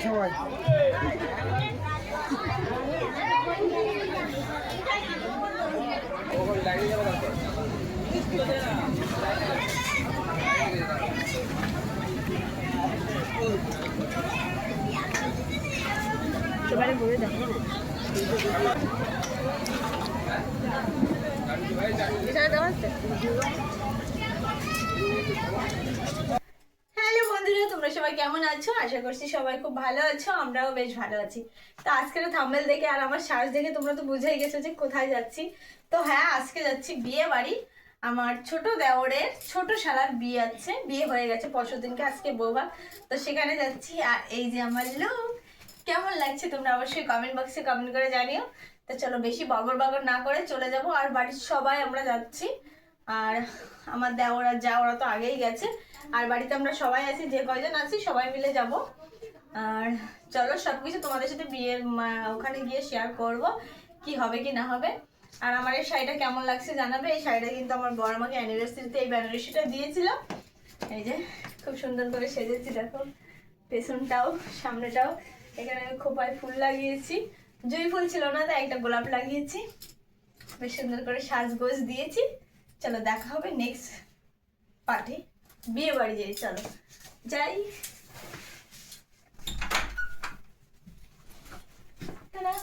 সবাই। এবারে বলে দাও এটা দেওয়া আছে হ্যালো বন্ধুরা তোমরা সবাই কেমন আছো? আশা করছি সবাই খুব ভালো আছো, আমরাও বেশ ভালো আছি। তো আজকের থাম্বেল দেখে আর আমার শ্বাস দেখে তোমরা তো বুঝেই গেছো যে কোথায় যাচ্ছি। তো হ্যাঁ আজকে যাচ্ছি বিয়ে বাড়ি। আমার ছোট দেওরের ছোট শালার বিয়ে আছে, বিয়ে হয়ে গেছে পরশু দিনকে, আজকে বৌভাত। তো সেখানে যাচ্ছি আর এই যে আমার লোক কেমন লাগছে তোমরা অবশ্যই কমেন্ট বক্সে কমেন্ট করে জানিও। তো চলো বেশি বগর বগর না করে চলে যাব। আর বাড়ির সবাই আমরা যাচ্ছি। আর আমার দেওর যা, ওরা তো আগেই গেছে। আর বাড়িতে আমরা সবাই আছি, যে কয়জন আছি, সবাই মিলে যাব। আর চলো সব কিছু তোমাদের সাথে বিয়ের ওখানে গিয়ে শেয়ার করব, কি হবে কি না হবে। আর আমার এই শাড়িটা কেমন লাগছে জানাবে? এই শাড়িটা কিন্তু আমার বড় আমাকে অ্যানিভার্সারিতে এই বেনারসিটা দিয়েছিল। এই যে, খুব সুন্দর করে সেজেছি, দেখো। পেছনটাও, সামনেটাও। এখানে আমি খোপায় ফুল লাগিয়েছি। জুই ফুল ছিল না, তাই একটা গোলাপ লাগিয়েছি। বেশ সুন্দর করে সাজগোজ দিয়েছি। চলো দেখা হবে নেক্সট পার্টি বিয়ে বাড়ি যাই চলো। যাই। টাটা।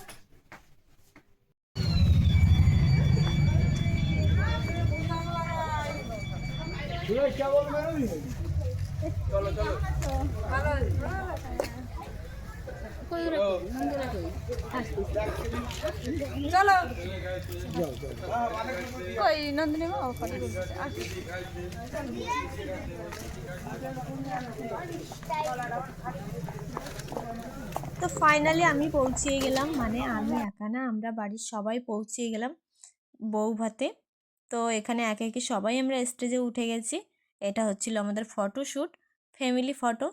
চলো কই নন্দিনী তো ফাইনালি আমি পৌঁছিয়ে গেলাম মানে আমি একা না, আমরা বাড়ির সবাই পৌঁছিয়ে গেলাম বউ ভাতে তো এখানে একে একে সবাই আমরা স্টেজে উঠে গেছি। এটা হচ্ছিল আমাদের ফটোশ্যুট ফ্যামিলি ফটো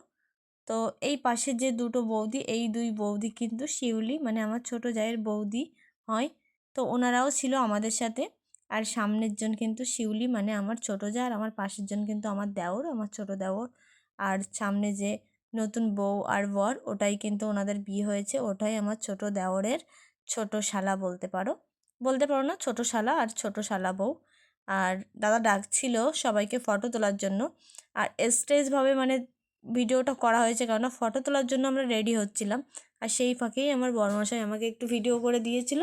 তো এই পাশে যে দুটো বৌদি, এই দুই বৌদি কিন্তু শিউলি মানে আমার ছোট জায়ের বৌদি হয়। তো ওনারাও ছিল আমাদের সাথে। আর সামনের জন কিন্তু শিউলি মানে আমার ছোট যা, আর আমার পাশের জন কিন্তু আমার দেওর, আমার ছোট দেওর। আর সামনে যে নতুন বউ আর বর, ওটাই কিন্তু ওনাদের বিয়ে হয়েছে। ওটাই আমার ছোট দেওরের ছোট শালা বলতে পারো। বলতে পারো না, ছোট শালা আর ছোট শালা বউ। আর দাদা ডাকছিল সবাইকে ফটো তোলার জন্য। আর স্টেজভাবে মানে ভিডিওটা করা হয়েছে কেননা ফটো তোলার জন্য আমরা রেডি হচ্ছিলাম। আর সেই ফাঁকেই আমার বড়মশাই আমাকে একটু ভিডিও করে দিয়েছিল।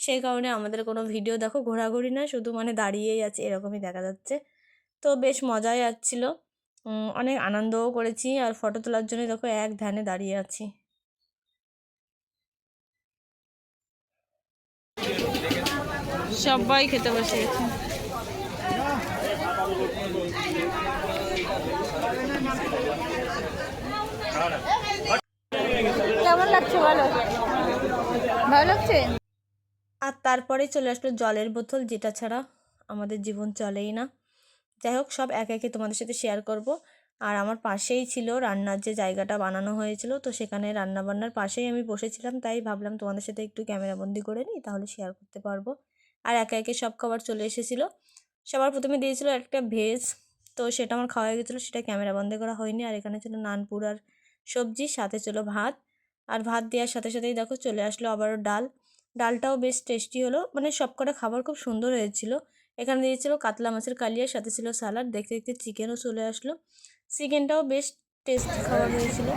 সেই কারণে আমাদের কোনো ভিডিও দেখো ঘোরাঘুরি না শুধু মানে দাঁড়িয়েই আছে, এরকমই দেখা যাচ্ছে। তো বেশ মজাই আসছিল। অনেক আনন্দও করেছি আর ফটো তোলার জন্য দেখো এক ধ্যানে দাঁড়িয়ে আছি। সবাই খেতে বসে গেছে। আর তারপরে চলে আসলো জলের বোতল, যেটা ছাড়া আমাদের জীবন চলেই না। যাই হোক, সব একে একে তোমাদের সাথে শেয়ার করব। আর আমার পাশেই ছিল রান্নার যে জায়গাটা বানানো হয়েছিল, তো সেখানে রান্না বান্নার পাশেই আমি বসেছিলাম, তাই ভাবলাম তোমাদের সাথে একটু ক্যামেরাবন্দি করে নিই, তাহলে শেয়ার করতে পারব। আর একে একে সব খাবার চলে এসেছিল। সবার প্রথমে দিয়েছিল একটা ভেজ তো সেটা আমার খাওয়া হয়ে গেছিল, সেটা ক্যামেরা বন্ধ করা হয়নি। আর এখানে ছিল নানপুর আর সবজি, সাথে ছিল ভাত। আর ভাত দেওয়ার সাথে সাথেই দেখো চলে আসলো আবারও ডাল। ডালটাও বেশ টেস্টি হলো। মানে সবকটা খাবার খুব সুন্দর হয়েছিল। এখানে দিয়েছিল কাতলা মাছের কালিয়ার সাথে ছিল স্যালাড। দেখতে দেখতে চিকেনও চলে আসলো। চিকেনটাও বেশ টেস্টি খাবার হয়েছিল।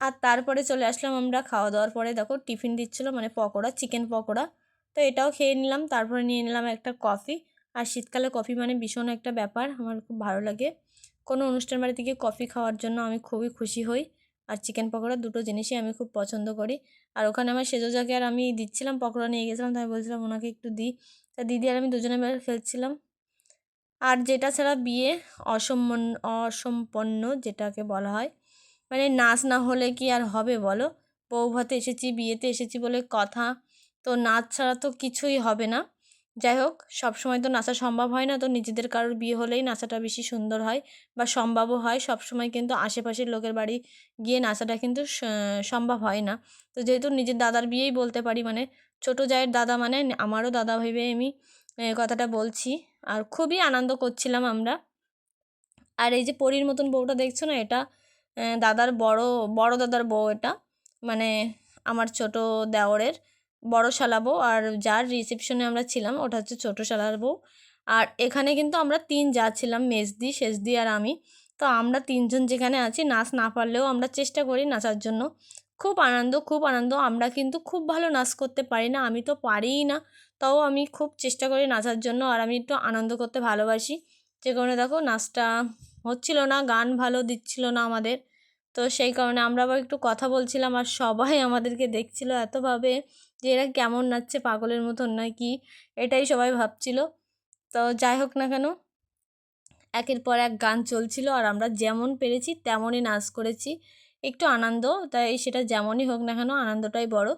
আর তারপরে চলে আসলাম আমরা খাওয়া দাওয়ার পরে। দেখো, টিফিন দিচ্ছিল মানে পকোড়া, চিকেন পকোড়া। তো এটাও খেয়ে নিলাম, তারপরে নিয়ে নিলাম একটা কফি। আর শীতকালে কফি মানে ভীষণ একটা ব্যাপার, আমার খুব ভালো লাগে। কোনো অনুষ্ঠান বাড়িতে গিয়ে কফি খাওয়ার জন্য আমি খুবই খুশি হই। আর চিকেন পকোড়া দুটো জিনিসই আমি খুব পছন্দ করি। আর ওখানে আমার সেজোজাকে আর আমি দিচ্ছিলাম, পকোড়া নিয়ে গেছিলাম, তাই বলছিলাম ওনাকে একটু দিই। তা দিদি আর আমি দুজনে মিলে ফেলছিলাম আর যেটা ছাড়া বিয়ে অসম্পন্ন অসম্পন্ন যেটাকে বলা হয় মানে নাচ না হলে কি আর হবে বলো? বউ ভাতে এসেছি, বিয়েতে এসেছি বলে কথা, তো নাচ ছাড়া তো কিছুই হবে না। যাই হোক, সবসময় তো নাচা সম্ভব হয় না, তো নিজেদের কারোর বিয়ে হলেই নাচাটা বেশি সুন্দর হয় বা সম্ভবও হয়। সবসময় কিন্তু আশেপাশের লোকের বাড়ি গিয়ে নাচাটা কিন্তু সম্ভব হয় না। তো যেহেতু নিজের দাদার বিয়েই বলতে পারি মানে ছোটো জায়ের দাদা মানে আমারও দাদা ভেবে আমি কথাটা বলছি। আর খুবই আনন্দ করছিলাম আমরা। আর এই যে পরীর মতন বউটা দেখছ না, এটা দাদার বড় বড় দাদার বউ এটা মানে আমার ছোট দেওরের। বড় শালা বউ, আর যার রিসেপশনে আমরা ছিলাম ওটা হচ্ছে ছোটো শালার বউ। আর এখানে কিন্তু আমরা তিন যা ছিলাম, মেজদি শেষদি আর আমি। তো আমরা তিনজন যেখানে আছি, নাচ না পারলেও আমরা চেষ্টা করি নাচার জন্য। খুব আনন্দ খুব আনন্দ। আমরা কিন্তু খুব ভালো নাচ করতে পারি না, আমি তো পারিই না। তাও আমি খুব চেষ্টা করি নাচার জন্য, আর আমি একটু আনন্দ করতে ভালোবাসি। যে কারণে দেখো নাচটা হচ্ছিল না, গান ভালো দিচ্ছিল না আমাদের। তো সেই কারণে আমরা আবার একটু কথা বলছিলাম, আর সবাই আমাদেরকে দেখছিল এতভাবে। যে এরা কেমন নাচছে পাগলের মতন নাকি এটাই সবাই ভাবছিল। তো যাই হোক না কেন, একের পর এক গান চলছিল আর আমরা যেমন পেরেছি তেমনই নাচ করেছি। একটু আনন্দ, তাই সেটা যেমনই হোক না কেন আনন্দটাই বড়।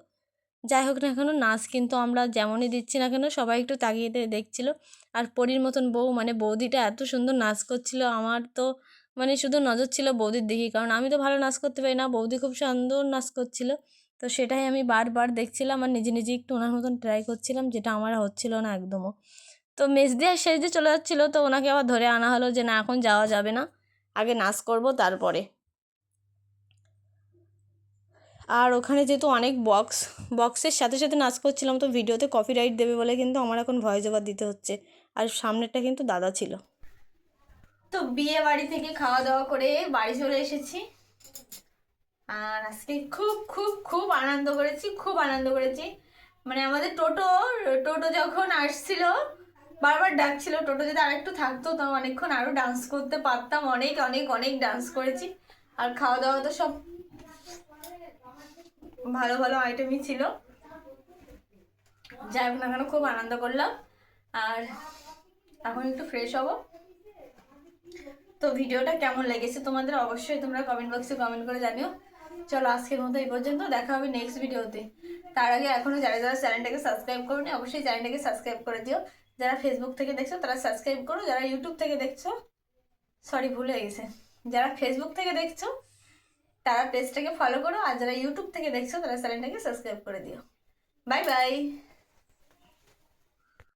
যাই হোক না কেন, নাচ কিন্তু আমরা যেমনই দিচ্ছি না কেন সবাই একটু তাকিয়ে দেখছিল। আর পরীর মতন বউ মানে বৌদিটা এত সুন্দর নাচ করছিল, আমার তো মানে শুধু নজর ছিল বৌদির দিকে কারণ আমি তো ভালো নাচ করতে পারি না, বৌদি খুব সুন্দর নাচ করছিল। তো সেটাই আমি বারবার দেখছিলাম আর নিজে নিজে একটু ওনার মতন ট্রাই করছিলাম, যেটা আমার হচ্ছিল না একদমও। তো মেজদি আর শেষদি চলে যাচ্ছিল, তো ওনাকে আবার ধরে আনা হলো যে, না, এখন যাওয়া যাবে না। আগে নাচ করব, তারপরে। আর ওখানে যেহেতু অনেক বক্স বক্সের সাথে সাথে নাচ করছিলাম, তো ভিডিওতে কপিরাইট দেবে বলে কিন্তু আমার এখন ভয়েস ওভার দিতে হচ্ছে। আর সামনেরটা কিন্তু দাদা ছিল। তো বিয়ে বাড়ি থেকে খাওয়া দাওয়া করে বাড়ি চলে এসেছি। আর আজকে খুব খুব খুব আনন্দ করেছি, খুব আনন্দ করেছি। মানে আমাদের টোটো টোটো যখন আসছিল, বারবার ডাকছিল, টোটো যদি আরেকটু থাকতো, তো অনেকক্ষণ আরও ডান্স করতে পারতাম। অনেক অনেক অনেক ডান্স করেছি। আর খাওয়া দাওয়া তো সব ভালো ভালো আইটেমই ছিল। যাই হোক না কেন, খুব আনন্দ করলাম। আর এখন একটু ফ্রেশ হব। তো ভিডিওটা কেমন লেগেছে তোমাদের অবশ্যই তোমরা কমেন্ট বক্সে কমেন্ট করে জানিও। চলো আজকের মতো এই পর্যন্ত, দেখা হবে নেক্সট ভিডিওতে তার আগে এখনও যারা যারা চ্যানেলটাকে সাবস্ক্রাইব করোনি, অবশ্যই চ্যানেলটাকে সাবস্ক্রাইব করে দিও। যারা ফেসবুক থেকে দেখছ, তারা সাবস্ক্রাইব করো। যারা ইউটিউব থেকে দেখছ সরি ভুল হয়ে গেছে। যারা ফেসবুক থেকে দেখছ, তারা পেজটাকে ফলো করো। আর যারা ইউটিউব থেকে দেখছ, তারা চ্যানেলটাকে সাবস্ক্রাইব করে দিও। Bye bye